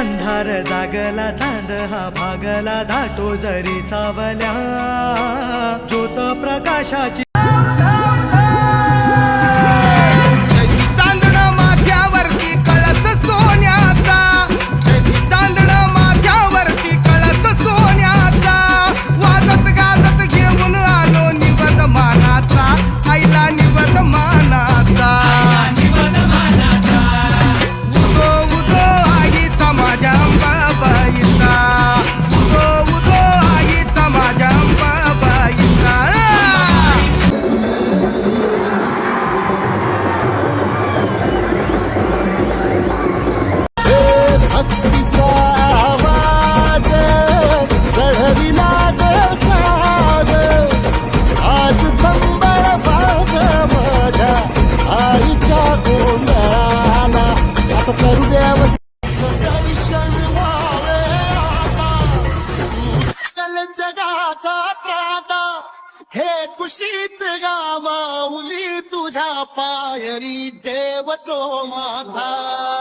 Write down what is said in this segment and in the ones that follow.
अंधार जागला चांद हा भागला धाटो जरी सावल्या. ज्योत प्रकाशाची हे कुशीत गावा गावाउली तुझ्या पायरी देवतो माझा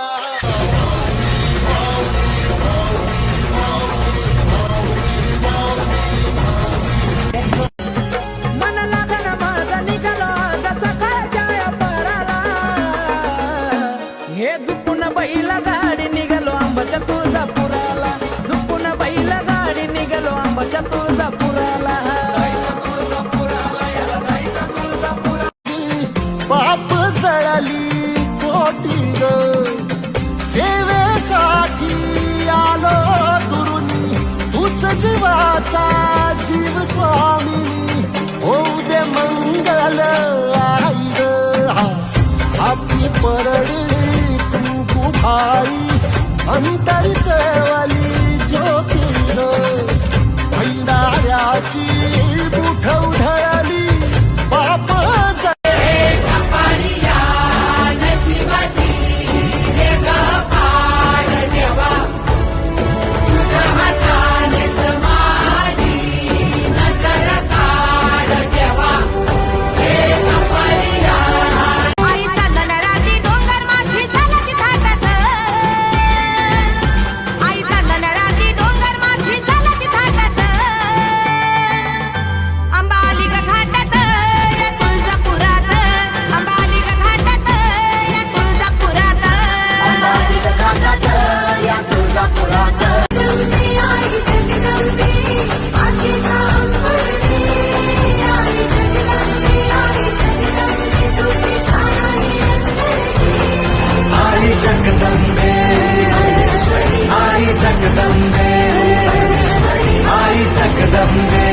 तुळजापुराला झुपून बैल गाडी निघालो आंबाच्या तुळजापूर कोटी ग सेवेसाठी आलो दुरुनी तूच जीवाचा जीव स्वामी होऊ दे मंगल आई ग आपली परळी तू भाई अंतरी केवली जगदम्बे आई जगदम्बे